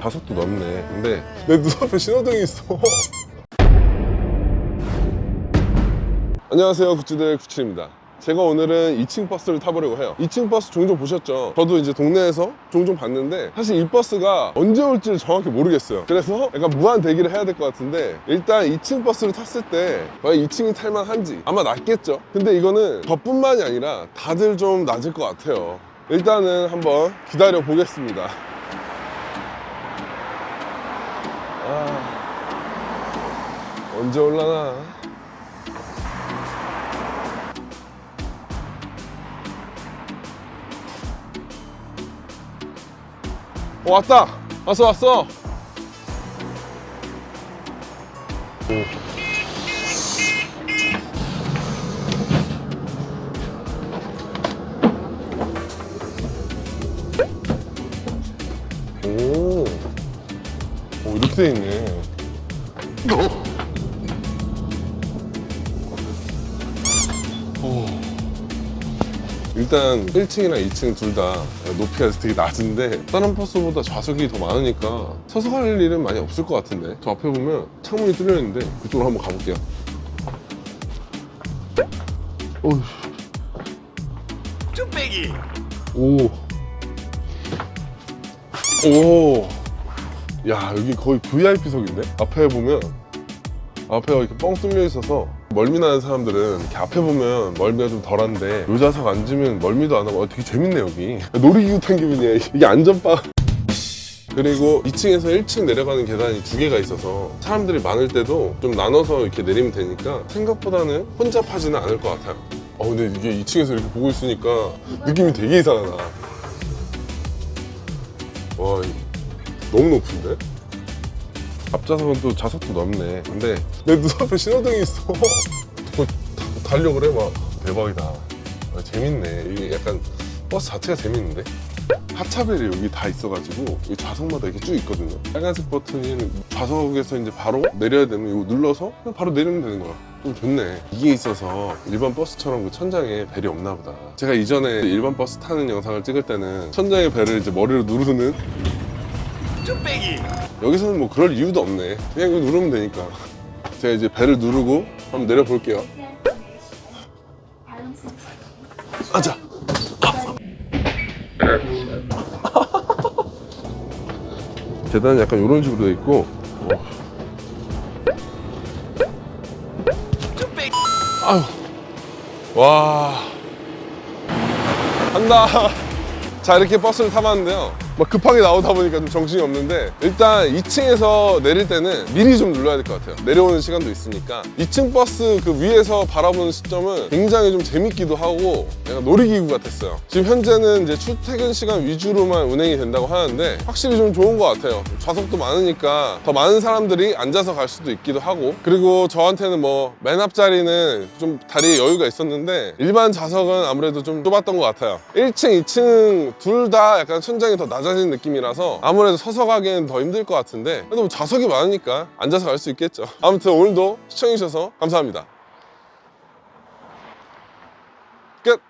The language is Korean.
다섯도 넘네. 근데 내 눈앞에 신호등이 있어. 안녕하세요. 구찌들 구칠입니다. 제가 오늘은 2층 버스를 타보려고 해요. 2층 버스 종종 보셨죠? 저도 이제 동네에서 종종 봤는데 사실 이 버스가 언제 올지를 정확히 모르겠어요. 그래서 약간 무한 대기를 해야 될 것 같은데 일단 2층 버스를 탔을 때 과연 2층이 탈만한지 아마 낮겠죠? 근데 이거는 저뿐만이 아니라 다들 좀 낮을 것 같아요. 일단은 한번 기다려 보겠습니다. 아, 언제 올라나? 어, 왔다! 왔어, 왔어! 오, 돼 있네. 오. 일단 1층이랑 2층 둘 다 높이가 되게 낮은데 다른 버스보다 좌석이 더 많으니까 서서 갈 일은 많이 없을 것 같은데 저 앞에 보면 창문이 뚫려 있는데 그쪽으로 한번 가볼게요. 어휴. 쭈빼기 오. 오. 야, 여기 거의 VIP석인데? 앞에 보면, 앞에가 이렇게 뻥 뚫려 있어서, 멀미 나는 사람들은 이렇게 앞에 보면 멀미가 좀 덜한데, 요 좌석 앉으면 멀미도 안 하고, 어, 되게 재밌네, 여기. 놀이기구 탄 기분이야. 이게 안전바. 그리고 2층에서 1층 내려가는 계단이 두 개가 있어서 사람들이 많을 때도 좀 나눠서 이렇게 내리면 되니까 생각보다는 혼잡하지는 않을 것 같아요. 어, 근데 이게 2층에서 이렇게 보고 있으니까 느낌이 되게 이상하다. 와, 이- 너무 높은데? 앞좌석은 또 좌석도 넓네. 근데 내 눈앞에 신호등이 있어. 뭐 다- 달려 그래 막 대박이다. 아, 재밌네. 이게 약간 버스 자체가 재밌는데? 하차벨이 여기 다 있어가지고 이 좌석마다 이렇게 쭉 있거든요. 빨간색 버튼이 좌석에서 이제 바로 내려야 되면 이거 눌러서 그냥 바로 내리면 되는 거야. 좀 좋네. 이게 있어서 일반 버스처럼 그 천장에 벨이 없나 보다. 제가 이전에 일반 버스 타는 영상을 찍을 때는 천장에 벨을 이제 머리로 누르는 쭈빼기 여기서는 뭐 그럴 이유도 없네. 그냥 이거 누르면 되니까. 제가 이제 벨을 누르고 한번 내려볼게요. 앉아. 계단은 약간 이런 식으로 돼 있고. 아유. 와. 간다. 자, 이렇게 버스를 타봤는데요. 막 급하게 나오다 보니까 좀 정신이 없는데 일단 2층에서 내릴 때는 미리 좀 눌러야 될 것 같아요. 내려오는 시간도 있으니까 2층 버스 그 위에서 바라보는 시점은 굉장히 좀 재밌기도 하고 약간 놀이기구 같았어요. 지금 현재는 이제 출퇴근 시간 위주로만 운행이 된다고 하는데 확실히 좀 좋은 것 같아요. 좌석도 많으니까 더 많은 사람들이 앉아서 갈 수도 있기도 하고 그리고 저한테는 뭐 맨 앞자리는 좀 다리에 여유가 있었는데 일반 좌석은 아무래도 좀 좁았던 것 같아요. 1층, 2층 둘 다 약간 천장이 더 낮아 진 느낌이라서 아무래도 서서 가기에는 더 힘들 것 같은데 그래도 뭐 좌석이 많으니까 앉아서 갈 수 있겠죠. 아무튼 오늘도 시청해주셔서 감사합니다. 끝!